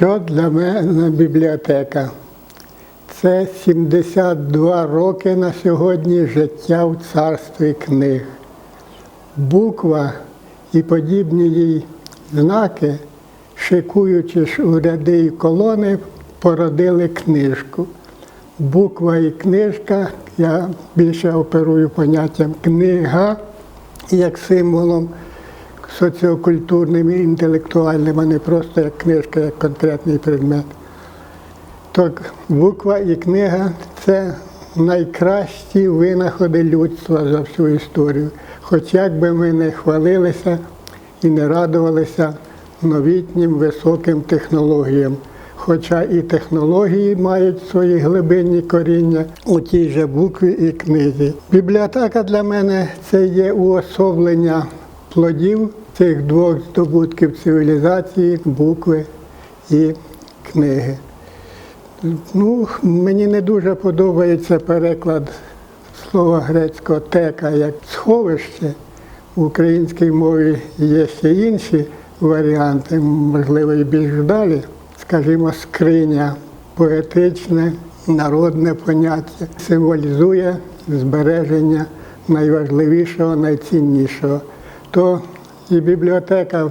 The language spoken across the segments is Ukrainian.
Що для мене бібліотека? Це 72 роки на сьогодні життя в царстві книг. Буква і подібні їй знаки, шикуючи ж у ряди і колони, породили книжку. Буква і книжка, я більше оперую поняттям книга як символом соціокультурним і інтелектуальним, а не просто як книжка, як конкретний предмет. Так, буква і книга це найкращі винаходи людства за всю історію. Хоч як би ми не хвалилися і не радувалися новітнім високим технологіям. Хоча і технології мають свої глибинні коріння у тій же букві і книзі. Бібліотека для мене це є уособлення плодів цих двох здобутків цивілізації, букви і книги. Ну, мені не дуже подобається переклад слова грецького тека як сховище. В українській мові є ще інші варіанти, можливо, і більш далі. Скажімо, скриня поетичне, народне поняття, символізує збереження найважливішого, найціннішого. То і бібліотека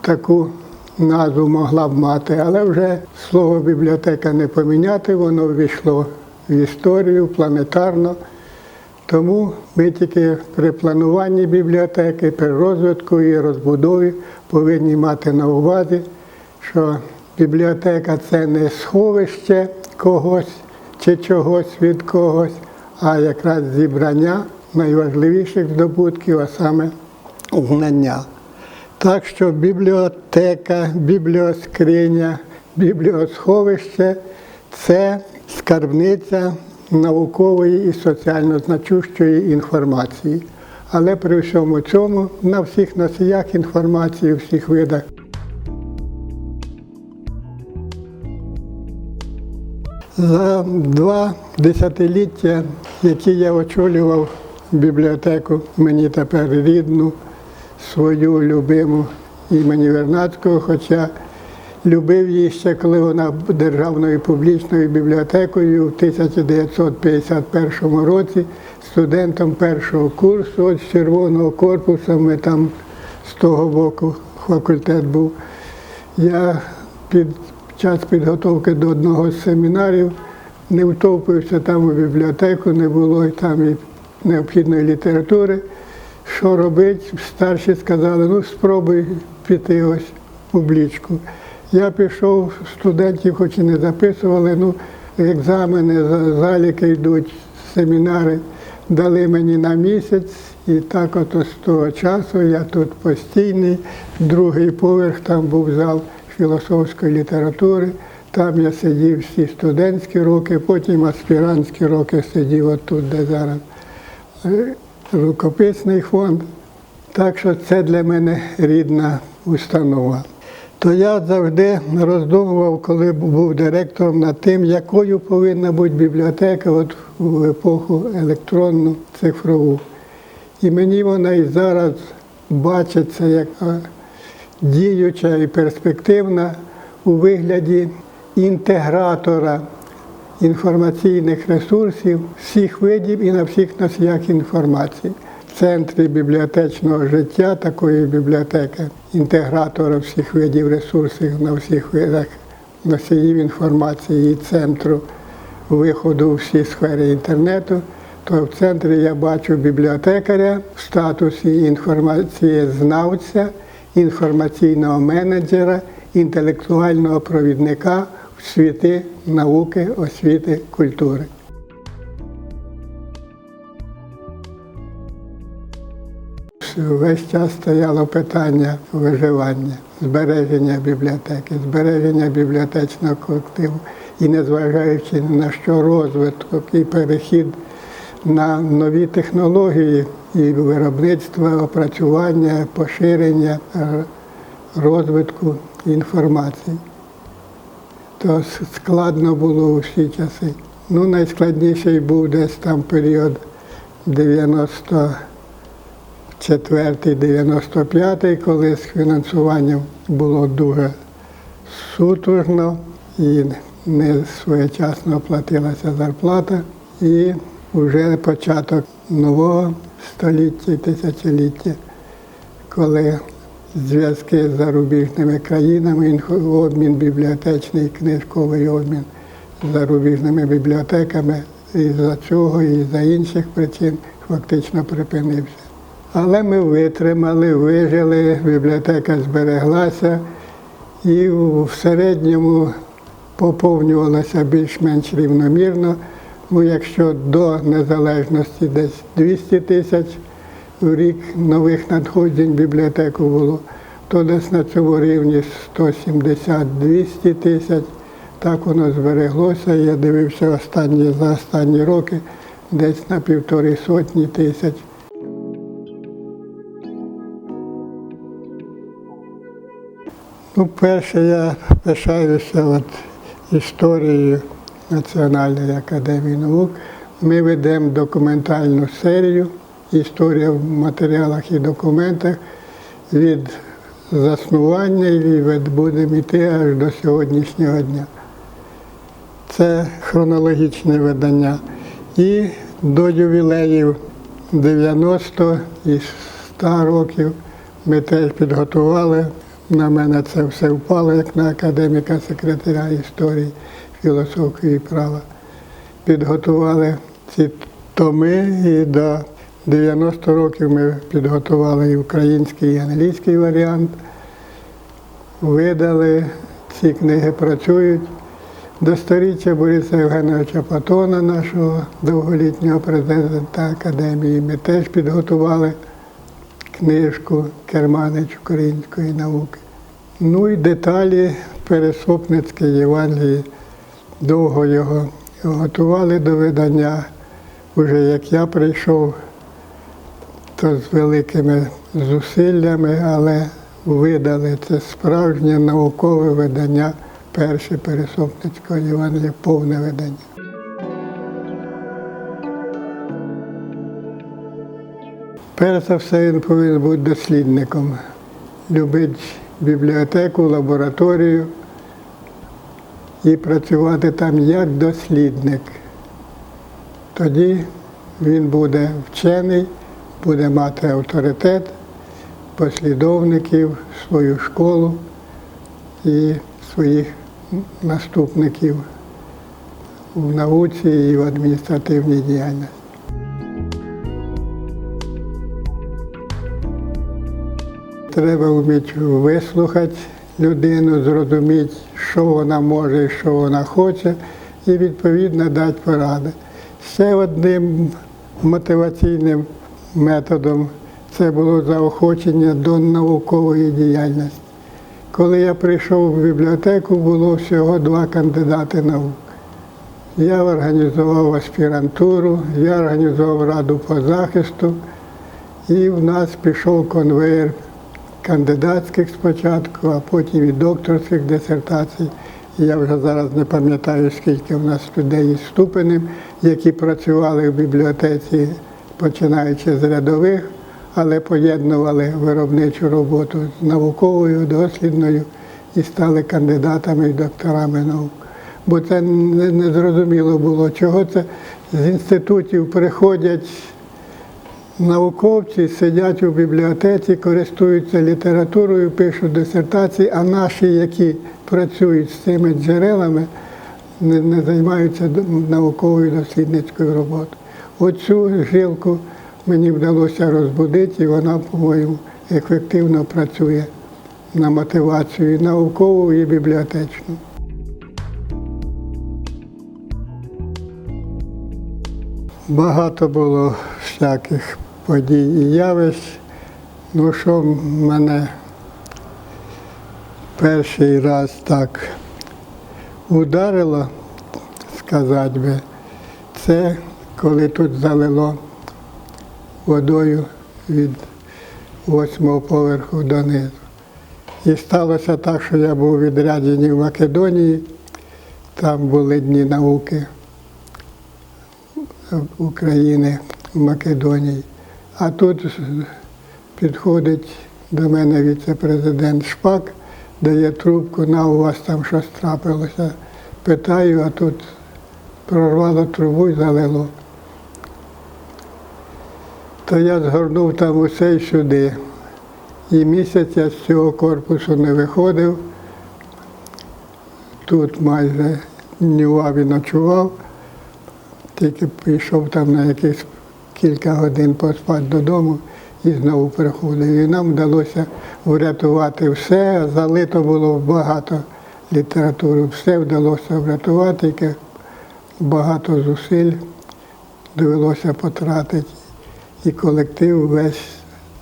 таку назву могла б мати, але вже слово бібліотека не поміняти, воно ввійшло в історію планетарно. Тому ми тільки при плануванні бібліотеки, при розвитку і розбудові повинні мати на увазі, що бібліотека це не сховище когось чи чогось від когось, а якраз зібрання найважливіших здобутків, а саме знання. Так що бібліотека, бібліоскриня, бібліосховище це скарбниця наукової і соціально значущої інформації. Але при всьому цьому на всіх носіях інформації, у всіх видах. За два десятиліття, які я очолював бібліотеку, мені тепер рідну, свою любиму імені Вернадського, хоча любив її ще, коли вона державною публічною бібліотекою в 1951 році студентом першого курсу, от з червоного корпусу, ми там з того боку факультет був. Я під час підготовки до одного з семінарів не втовпився там у бібліотеку, не було там і необхідної літератури. Що робити? Старші сказали, ну спробуй піти ось в публічку. Я пішов, студентів хоч і не записували, ну екзамени, заліки йдуть, семінари дали мені на місяць, і так от з того часу я тут постійний, другий поверх, там був зал філософської літератури. Там я сидів всі студентські роки, потім аспірантські роки сидів отут, де зараз е, рукописний фонд. Так що це для мене рідна установа. То я завжди роздумував, коли був директором, над тим, якою повинна бути бібліотека от в епоху електронну, цифрову. І мені вона і зараз бачиться як діюча і перспективна у вигляді інтегратора інформаційних ресурсів всіх видів і на всіх носіях інформації. Центрі бібліотечного життя такої бібліотеки, інтегратора всіх видів ресурсів на всіх видах носіїв інформації і центру виходу у всі сфери інтернету, то в центрі я бачу бібліотекаря в статусі інформації знавця, інформаційного менеджера, інтелектуального провідника світи науки, освіти, культури. Весь час стояло питання виживання, збереження бібліотеки, збереження бібліотечного колективу і незважаючи на що розвиток і перехід на нові технології і виробництва, опрацювання, поширення, розвитку інформації. То складно було у всі часи. Ну, найскладніший був десь там період 94-95, коли з фінансуванням було дуже сутужно і не своєчасно платилася зарплата. І вже початок нового століття тисячоліття, коли зв'язки з зарубіжними країнами, обмін бібліотечний, книжковий обмін з зарубіжними бібліотеками, і за цього, і за інших причин фактично припинився. Але ми витримали, вижили, бібліотека збереглася і в середньому поповнювалася більш-менш рівномірно. Ну, якщо до незалежності десь 200 тисяч рік нових надходжень бібліотеку було, то десь на цьому рівні 170-200 тисяч. Так воно збереглося. Я дивився останні, за останні роки десь на півтори сотні тисяч. Ну, перше, я пишаюся от історією Національної академії наук. Ми ведемо документальну серію Історія в матеріалах і документах від заснування і будемо йти аж до сьогоднішнього дня. Це хронологічне видання. І до ювілеїв 90 і 100 років ми теж підготували. На мене це все впало, як на академіка секретаря історії, філософії і права. Підготували ці томи і до 90 років ми підготували і український, і англійський варіант. Видали, ці книги працюють. До сторіччя Бориса Євгеновича Патона, нашого довголітнього президента Академії, ми теж підготували книжку Керманич української науки. Ну і деталі Пересопницької Євангелії. Довго його готували до видання. Уже як я прийшов, то з великими зусиллями, але видали це справжнє наукове видання, перше Пересопницького Євангелія, повне видання. Перш за все, він повинен бути дослідником, любити бібліотеку, лабораторію і працювати там як дослідник. Тоді він буде вчений, буде мати авторитет, послідовників, свою школу і своїх наступників в науці і в адміністративній діяльності. Треба вміти вислухати людину, зрозуміти, що вона може і що вона хоче, і відповідно дати поради. Ще одним мотиваційним методом це було заохочення до наукової діяльності. Коли я прийшов в бібліотеку, було всього два кандидати наук. Я організував аспірантуру, я організував раду по захисту, і в нас пішов конвейер кандидатських спочатку, а потім і докторських дисертацій. Я вже зараз не пам'ятаю, скільки в нас людей із ступенем, які працювали в бібліотеці, починаючи з рядових, але поєднували виробничу роботу з науковою, дослідною і стали кандидатами і докторами наук. Бо це не, зрозуміло було, чого це з інститутів приходять науковці сидять у бібліотеці, користуються літературою, пишуть дисертації, а наші, які працюють з цими джерелами, не займаються науковою дослідницькою роботою. Оцю жилку мені вдалося розбудити, і вона, по-моєму, ефективно працює на мотивацію і наукову і бібліотечну. Багато було всяких подій і явищ. Ну, що мене перший раз так ударило, сказати би, це коли тут залило водою від восьмого поверху донизу. І сталося так, що я був у відрядженні в Македонії, там були дні науки. України в Македонії. А тут підходить до мене віце-президент Шпак дає трубку, на у вас там щось трапилося. Питаю, а тут прорвало трубу і залило. То я згорнув там усе й сюди. І місяць я з цього корпусу не виходив. Тут майже днював і ночував, тільки пішов там на якихось кілька годин поспати додому і знову приходив. І нам вдалося врятувати все, залито було багато літератури, все вдалося врятувати, тільки багато зусиль довелося потратити. І колектив весь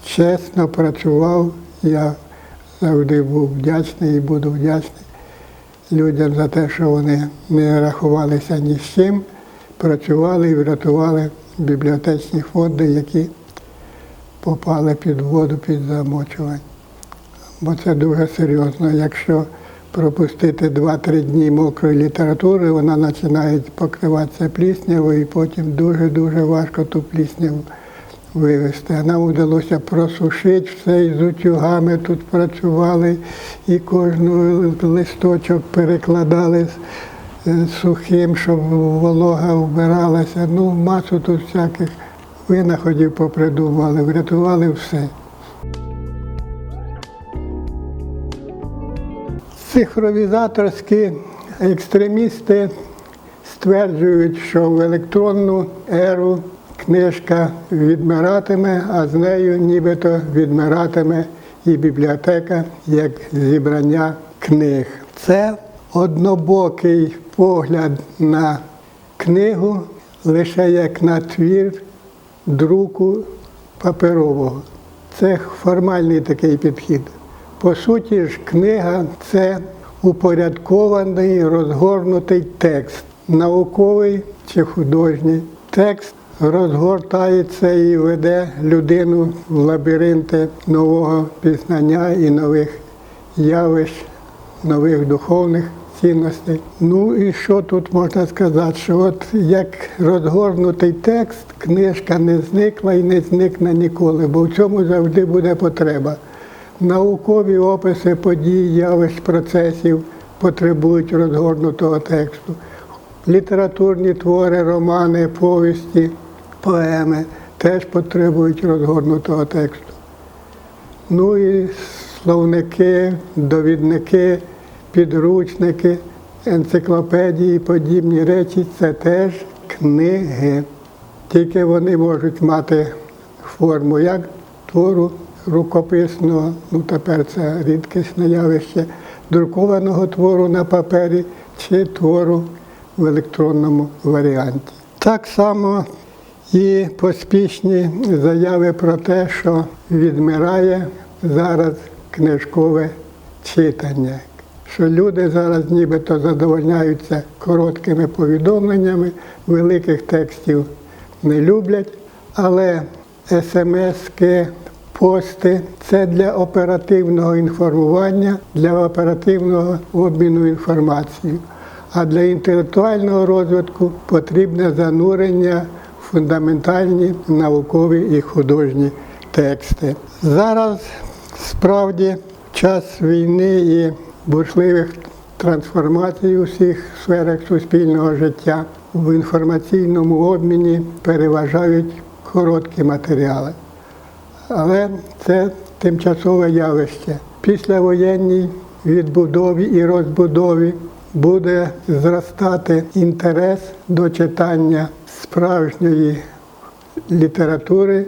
чесно працював. Я завжди був вдячний і буду вдячний людям за те, що вони не рахувалися ні з чим, працювали і врятували бібліотечні фонди, які попали під воду, під замочування. Бо це дуже серйозно. Якщо пропустити 2-3 дні мокрої літератури, вона починає покриватися пліснявою і потім дуже-дуже важко ту плісняву вивезти. А нам вдалося просушити все, і з утюгами тут працювали, і кожну листочок перекладали з- е, сухим, щоб волога вбиралася. Ну, масу тут всяких винаходів попридумували, врятували все. Цифровізаторські екстремісти стверджують, що в електронну еру книжка відмиратиме, а з нею нібито відмиратиме і бібліотека як зібрання книг. Це однобокий погляд на книгу лише як на твір друку паперового. Це формальний такий підхід. По суті ж, книга це упорядкований, розгорнутий текст, науковий чи художній. Текст розгортається і веде людину в лабіринти нового пізнання і нових явищ, нових духовних цінностей. Ну і що тут можна сказати? Що от як розгорнутий текст, книжка не зникла і не зникне ніколи, бо в цьому завжди буде потреба. Наукові описи подій, явищ, процесів потребують розгорнутого тексту. Літературні твори, романи, повісті, поеми теж потребують розгорнутого тексту. Ну і словники, довідники, підручники, енциклопедії, подібні речі це теж книги. Тільки вони можуть мати форму як твору рукописного, ну тепер це рідкісне явище, друкованого твору на папері чи твору в електронному варіанті. Так само і поспішні заяви про те, що відмирає зараз книжкове читання. Що люди зараз нібито задовольняються короткими повідомленнями, великих текстів не люблять, але смски, пости це для оперативного інформування, для оперативного обміну інформацією. А для інтелектуального розвитку потрібне занурення фундаментальні наукові і художні тексти. Зараз справді час війни і бурхливих трансформацій у всіх сферах суспільного життя в інформаційному обміні переважають короткі матеріали. Але це тимчасове явище. Післявоєнній відбудові і розбудові буде зростати інтерес до читання справжньої літератури,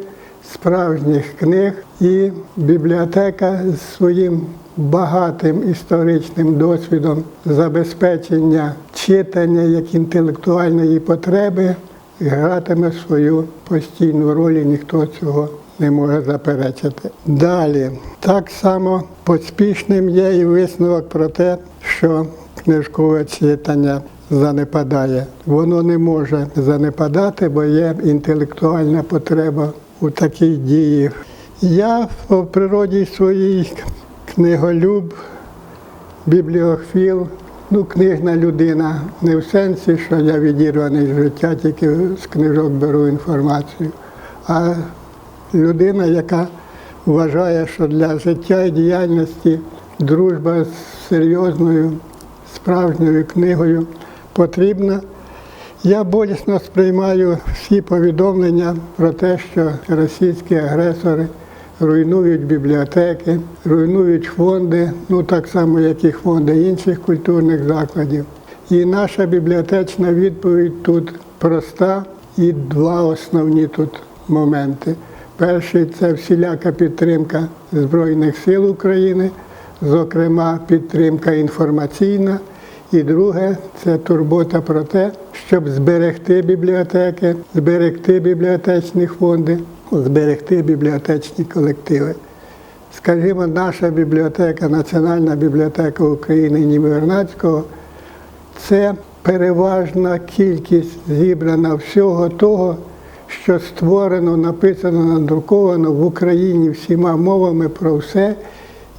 справжніх книг і бібліотека з своїм багатим історичним досвідом забезпечення читання як інтелектуальної потреби гратиме свою постійну роль, і ніхто цього не може заперечити. Далі, так само поспішним є і висновок про те, що книжкове читання занепадає. Воно не може занепадати, бо є інтелектуальна потреба у такій дії. Я по природі своїй книголюб, бібліофіл, ну, книжна людина, не в сенсі, що я відірваний з життя, тільки з книжок беру інформацію, а людина, яка вважає, що для життя і діяльності дружба з серйозною справжньою книгою потрібна. Я болісно сприймаю всі повідомлення про те, що російські агресори руйнують бібліотеки, руйнують фонди, ну так само, як і фонди інших культурних закладів. І наша бібліотечна відповідь тут проста і два основні тут моменти. Перший це всіляка підтримка Збройних сил України, зокрема підтримка інформаційна. І друге це турбота про те, щоб зберегти бібліотеки, зберегти бібліотечні фонди, зберегти бібліотечні колективи. Скажімо, наша бібліотека, Національна бібліотека України імені це переважна кількість зібрана всього того, що створено, написано, надруковано в Україні всіма мовами про все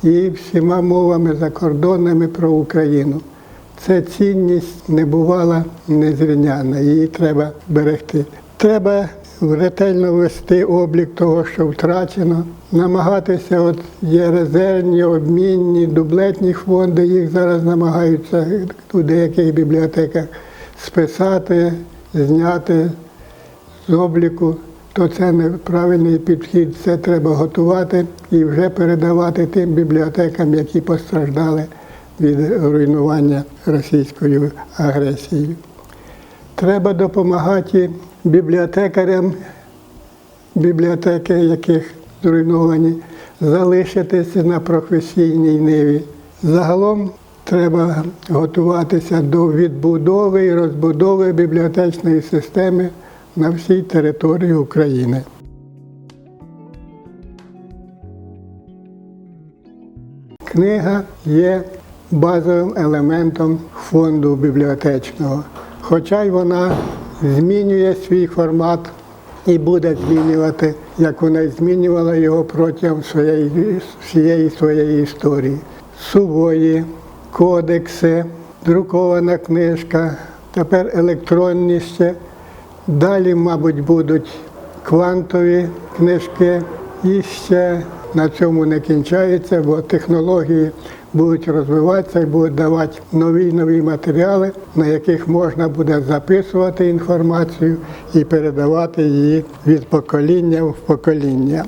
і всіма мовами закордонними про Україну. Це цінність небувала незрівняна, її треба берегти. Треба ретельно вести облік того, що втрачено, намагатися, от є резервні, обмінні, дублетні фонди, їх зараз намагаються у деяких бібліотеках списати, зняти з обліку, то це неправильний підхід. Це треба готувати і вже передавати тим бібліотекам, які постраждали від руйнування російською агресією. Треба допомагати бібліотекарям, бібліотеки, яких зруйновані, залишитися на професійній ниві. Загалом треба готуватися до відбудови і розбудови бібліотечної системи на всій території України. Книга є базовим елементом фонду бібліотечного, хоча й вона змінює свій формат і буде змінювати, як вона змінювала його протягом своєї, всієї своєї історії. Сувої, кодекси, друкована книжка, тепер електронні ще. Далі, мабуть, будуть квантові книжки і ще на цьому не кінчається, бо технології будуть розвиватися і будуть давати нові нові матеріали, на яких можна буде записувати інформацію і передавати її від покоління в покоління.